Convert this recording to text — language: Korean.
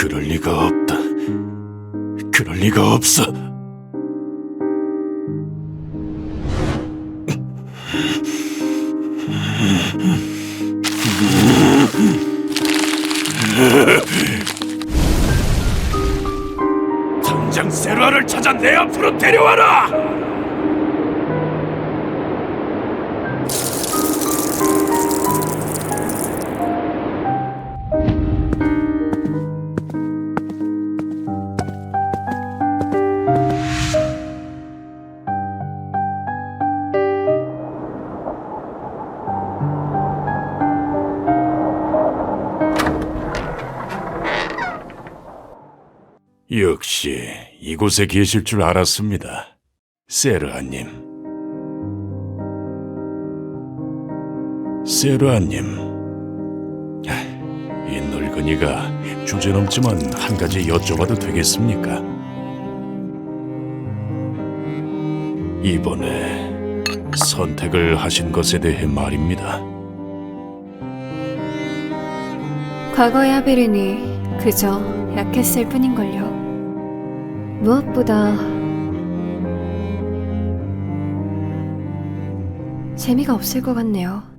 그럴 리가 없다. 그럴 리가 없어. 당장 세라를 찾아 내 앞으로 데려와라. 역시 이곳에 계실 줄 알았습니다. 세르아님. 세르아님. 하, 이 늙은이가 주제넘지만 한 가지 여쭤봐도 되겠습니까? 이번에 선택을 하신 것에 대해 말입니다. 과거의 아베른이 그저 약했을 뿐인걸요. 무엇보다 재미가 없을 것 같네요.